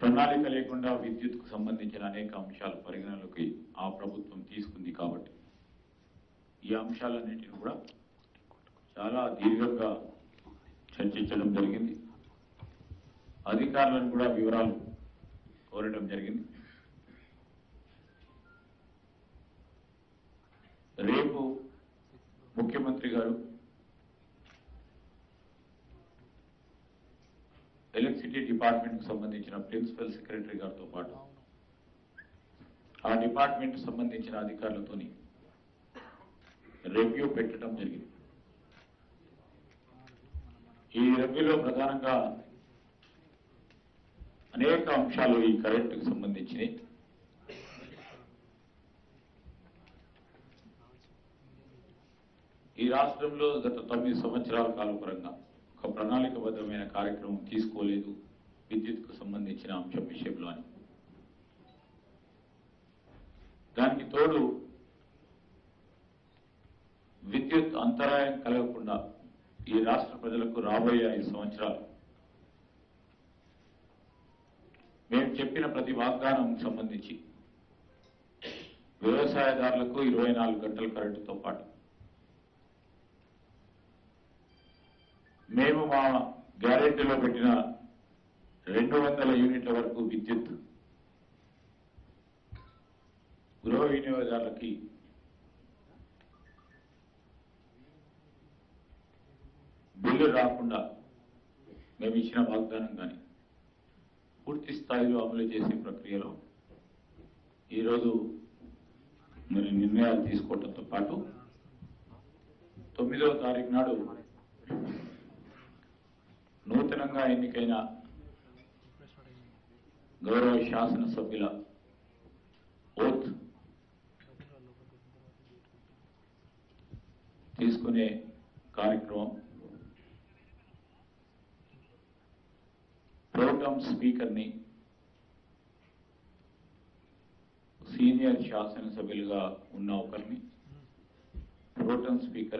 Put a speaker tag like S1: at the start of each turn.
S1: ప్రణాళిక లేకుండా విద్యుత్కు సంబంధించిన అనేక అంశాలు పరిగణలోకి ఆ ప్రభుత్వం తీసుకుంది కాబట్టి ఈ అంశాలన్నింటిని కూడా చాలా దీర్ఘంగా చర్చించడం జరిగింది. అధికారులను కూడా వివరాలు కోరడం జరిగింది. రేపు ముఖ్యమంత్రి గారు ఎలక్ట్రిసిటీ డిపార్ట్మెంట్ సంబంధించిన ప్రిన్సిపల్ సెక్రటరీ గారితో పాటు ఆ డిపార్ట్మెంట్ సంబంధించిన అధికారులతోని రివ్యూ పెట్టడం జరిగింది. ఈ రివ్యూలో ప్రధానంగా అనేక అంశాలు ఈ కరెంటుకు సంబంధించినవి ఈ రాష్ట్రంలో గత తొమ్మిది సంవత్సరాల కాలపరంగా ఒక ప్రణాళికబద్ధమైన కార్యక్రమం తీసుకోలేదు. విద్యుత్కు సంబంధించిన అంశం విషయంలో అని దానికి తోడు విద్యుత్ అంతరాయం కలగకుండా ఈ రాష్ట్ర ప్రజలకు రాబోయే ఐదు సంవత్సరాలు. మేము చెప్పిన ప్రతి వాగ్దానం సంబంధించి వ్యవసాయదారులకు ఇరవై నాలుగు గంటల కరెంటుతో పాటు మేము మా గ్యారెంటీలో పెట్టిన రెండు వందల యూనిట్ల వరకు విద్యుత్ గృహ వినియోగదారులకి బిల్లు రాకుండా మేము ఇచ్చిన వాగ్దానం కానీ పూర్తి స్థాయిలో అమలు చేసే ప్రక్రియలో ఈరోజు మరి నిర్ణయాలు తీసుకోవడంతో పాటు తొమ్మిదవ తారీఖు నాడు నూతనంగా ఎన్నికైన గౌరవ శాసనసభ్యుల ఓత్ తీసుకునే కార్యక్రమం ప్రోగ్రామ్ స్పీకర్ని సీనియర్ శాసనసభ్యులుగా ఉన్న ఒకరిని ప్రోటం స్పీకర్